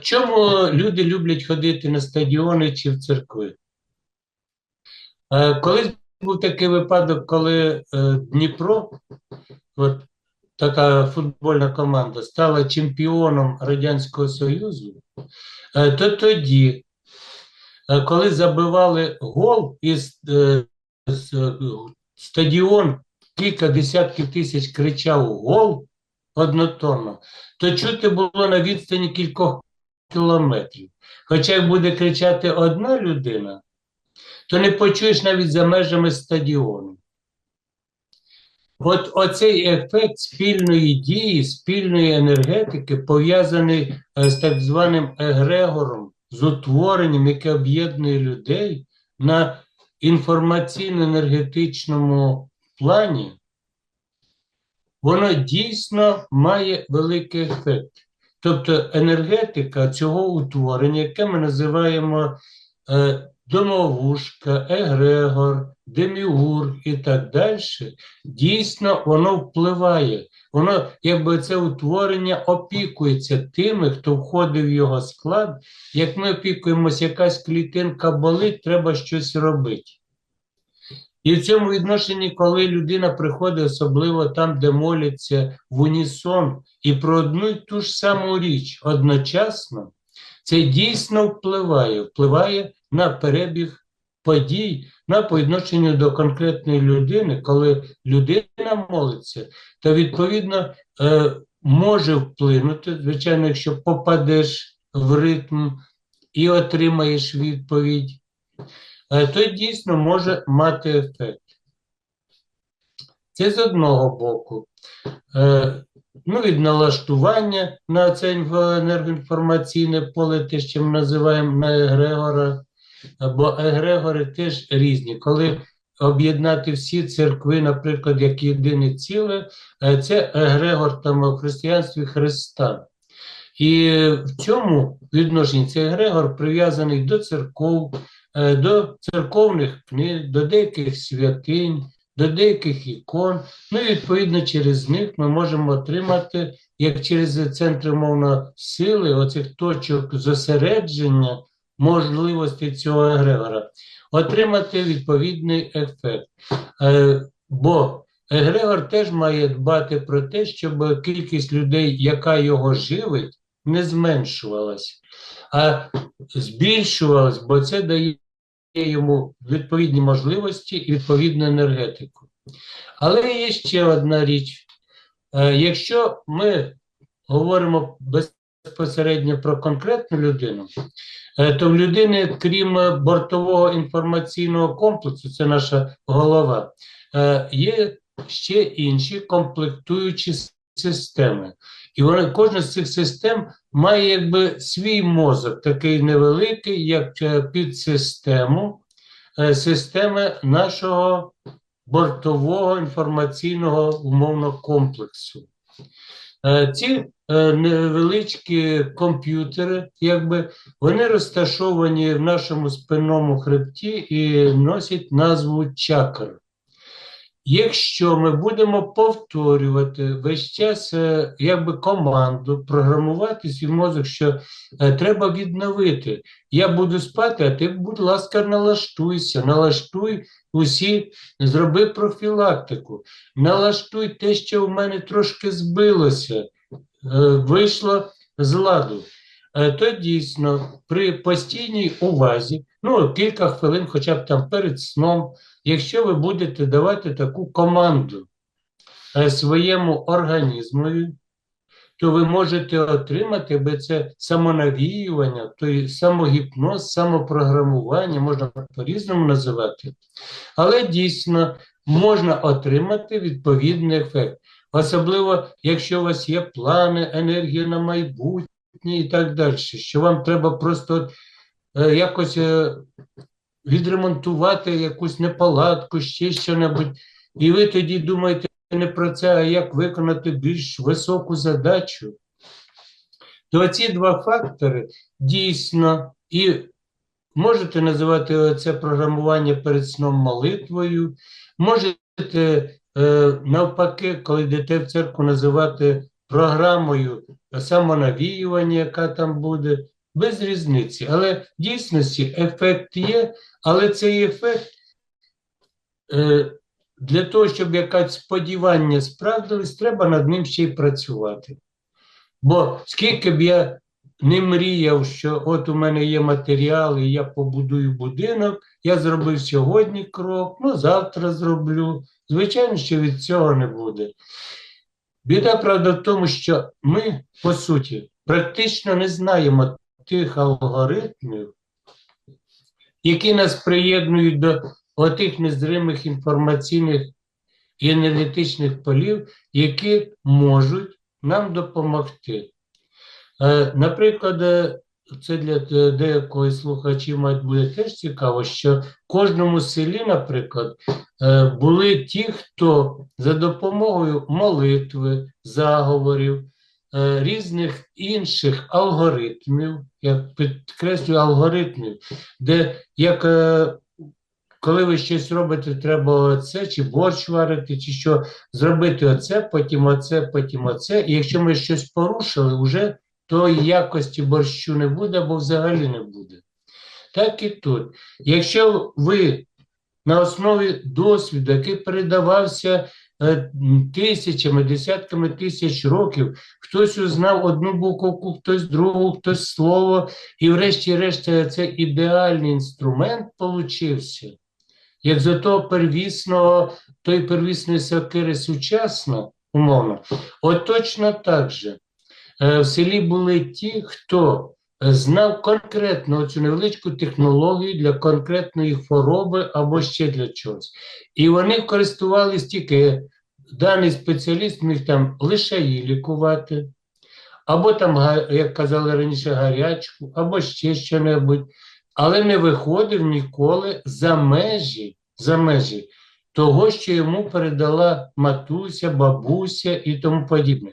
Чому люди люблять ходити на стадіони чи в церкви? Колись був такий випадок, коли е, Дніпро, от така футбольна команда, стала чемпіоном Радянського Союзу, е, то тоді, е, коли забивали гол із стадіон, кілька десятків тисяч кричав гол однотонно, то чути було на відстані кількох кілометрів. Хоча як буде кричати одна людина, то не почуєш навіть за межами стадіону. От оцей ефект спільної дії, спільної енергетики пов'язаний е, з так званим егрегором, з утворенням, яке об'єднує людей на інформаційно-енергетичному плані, воно дійсно має великий ефект. Тобто енергетика цього утворення, яке ми називаємо е, домовушка, егрегор, деміург і так далі, дійсно воно впливає. Воно, якби це утворення опікується тими, хто входить в його склад. Як ми опікуємося, якась клітинка болить, треба щось робити. І в цьому відношенні, коли людина приходить, особливо там, де моляться в унісон, і про одну й ту ж саму річ одночасно, це дійсно впливає, впливає на перебіг подій, на відношенню до конкретної людини, коли людина молиться, то відповідно е, може вплинути, звичайно, якщо попадеш в ритм і отримаєш відповідь, е, то дійсно може мати ефект. Це з одного боку. Е, ну, від налаштування на це енергоінформаційне поле, те, що ми називаємо на егрегора, бо егрегори теж різні. Коли об'єднати всі церкви, наприклад, як єдине ціле, е, це егрегор там у християнстві Христа. І в цьому відношенні цей егрегор прив'язаний до церков, до церковних книг, до деяких святинь, до деяких ікон. Ну і відповідно через них ми можемо отримати, як через центри мовно сили, оцих точок зосередження можливості цього егрегора, отримати відповідний ефект. Е, Бо егрегор теж має дбати про те, щоб кількість людей, яка його живить, не зменшувалась, а збільшувалась, бо це дає йому відповідні можливості і відповідну енергетику. Але є ще одна річ. Е, Якщо ми говоримо безпосередньо про конкретну людину, е, то в людини, крім бортового інформаційного комплексу, це наша голова, е, є ще інші комплектуючі системи. І вона, кожна з цих систем має якби свій мозок, такий невеликий, як е, підсистему е, системи нашого бортового інформаційного умовно комплексу. Е, Ці невеличкі комп'ютери, якби вони розташовані в нашому спинному хребті і носять назву чакр. Якщо ми будемо повторювати весь час е, якби команду, програмувати свій мозок, що е, треба відновити. Я буду спати, а ти, будь ласка, налаштуйся, налаштуй усі, зроби профілактику, налаштуй те, що в мене трошки збилося, е, вийшло з ладу. Е, То дійсно при постійній увазі, ну кілька хвилин, хоча б там перед сном, якщо ви будете давати таку команду е, своєму організмові, то ви можете отримати би це самонавіювання, той самогіпноз, самопрограмування, можна по-різному називати, але дійсно можна отримати відповідний ефект. Особливо, якщо у вас є плани, енергія на майбутнє і так далі, що вам треба просто е, якось е, відремонтувати якусь неполадку, ще що-небудь, і ви тоді думаєте не про це, а як виконати більш високу задачу, то ці два фактори дійсно і можете називати це програмування перед сном молитвою, можете е, навпаки, коли йдете в церкву, називати програмою самонавіювання, яка там буде, без різниці. Але в дійсності ефект є, але цей ефект е, для того, щоб якесь сподівання справдились, треба над ним ще й працювати. Бо скільки б я не мріяв, що от у мене є матеріали, я побудую будинок, я зробив сьогодні крок, ну завтра зроблю. Звичайно, що від цього не буде. Біда, правда, в тому, що ми, по суті, практично не знаємо тих алгоритмів, які нас приєднують до отих незримих інформаційних і енергетичних полів, які можуть нам допомогти. Е, Наприклад, це для деякого слухачів мабуть, буде теж цікаво, що в кожному селі, наприклад, е, були ті, хто за допомогою молитви, заговорів, е, різних інших алгоритмів, я підкреслюю алгоритмів, де як е, коли ви щось робите, треба оце, чи борщ варити, чи що, зробити оце, потім оце, потім оце. І якщо ми щось порушили, вже тої якості борщу не буде або взагалі не буде. Так і тут. Якщо ви на основі досвіду, який передавався е, тисячами, десятками тисяч років, хтось узнав одну буковку, хтось другу, хтось слово, і врешті-решт е, це ідеальний інструмент получився. Як за того первісного, той первісної сокири сучасна, умовно, от точно так же. Е, В селі були ті, хто е, знав конкретно цю невеличку технологію для конкретної хвороби або ще для чогось. І вони користувалися тільки даний спеціаліст міг там лише її лікувати, або там, як казали раніше, гарячку, або ще що-небудь, але не виходив ніколи за межі, за межі того, що йому передала матуся, бабуся і тому подібне.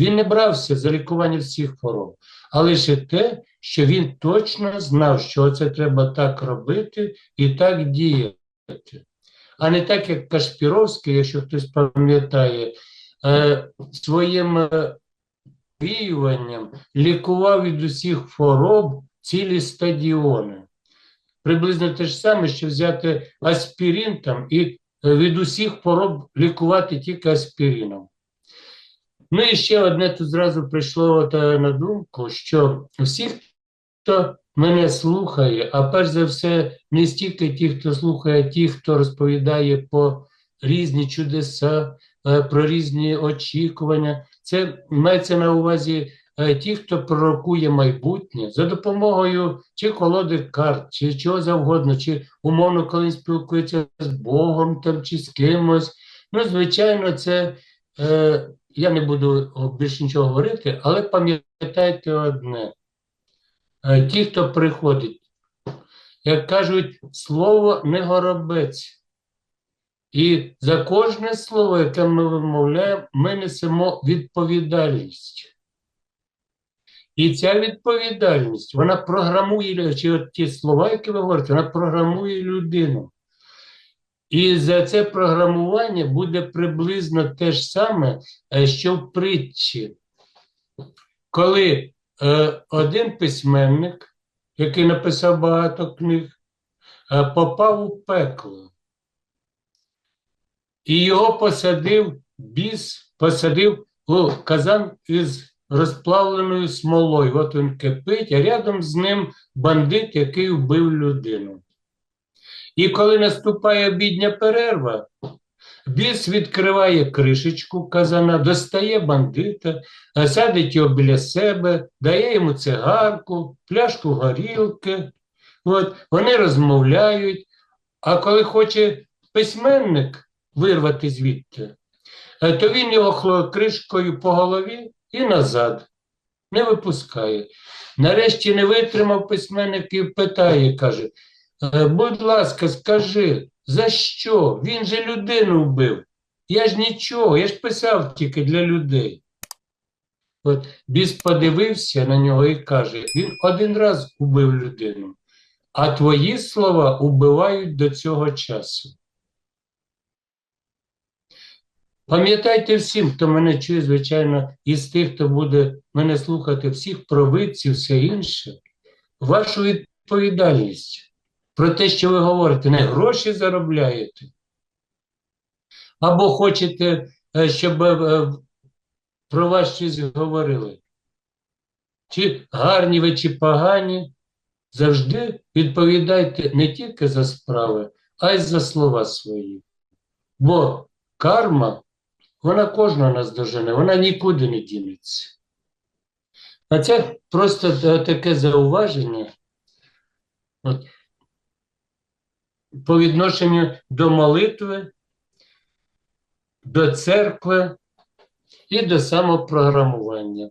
Він не брався за лікування всіх хвороб, а лише те, що він точно знав, що це треба так робити і так діяти. А не так, як Кашпіровський, якщо хтось пам'ятає, е, своїм е, віюванням лікував від усіх хвороб цілі стадіони. Приблизно те ж саме, що взяти аспірин там і е, від усіх хвороб лікувати тільки аспірином. Ну і ще одне тут зразу прийшло е, на думку, що всі, хто мене слухає, а перш за все, не стільки ті, хто слухає, ті, хто розповідає по різні чудеса, е, про різні очікування, це мається на увазі е, ті, хто пророкує майбутнє за допомогою чи колоди карт, чи чого завгодно, чи умовно, коли спілкується з Богом там, чи з кимось. Ну, звичайно, це. Е, я не буду більше нічого говорити, але пам'ятайте одне: Е, ті, хто приходить, як кажуть, слово не горобець. І за кожне слово, яке ми вимовляємо, ми несемо відповідальність. І ця відповідальність, вона програмує, чи от ті слова, які ви говорите, вона програмує людину. І за це програмування буде приблизно те ж саме, е, що в притчі. Коли е, один письменник, який написав багато книг, е, попав у пекло, і його посадив біс, посадив у казан із розплавленою смолою. От він кипить, а рядом з ним бандит, який вбив людину. І коли наступає обідня перерва, біс відкриває кришечку казана, достає бандита, садить його біля себе, дає йому цигарку, пляшку горілки. От, вони розмовляють. А коли хоче письменник вирвати звідти, е, то він його кришкою по голові і назад не випускає. Нарешті не витримав письменник і питає, каже, «Е, будь ласка, скажи, за що? Він же людину вбив. Я ж нічого, я ж писав тільки для людей. От біс подивився на нього і каже: він один раз убив людину, а твої слова убивають до цього часу. Пам'ятайте всім, хто мене чує, звичайно, із тих, хто буде мене слухати, всіх провидців, все інше, вашу відповідальність про те, що ви говорите, не гроші заробляєте, або хочете, е, щоб е, про вас щось говорили. Чи гарні ви, чи погані, завжди відповідайте не тільки за справи, а й за слова свої. Бо карма, вона кожного нас дожене, вона нікуди не дінеться. А це просто таке зауваження от, по відношенню до молитви, до церкви і до самопрограмування.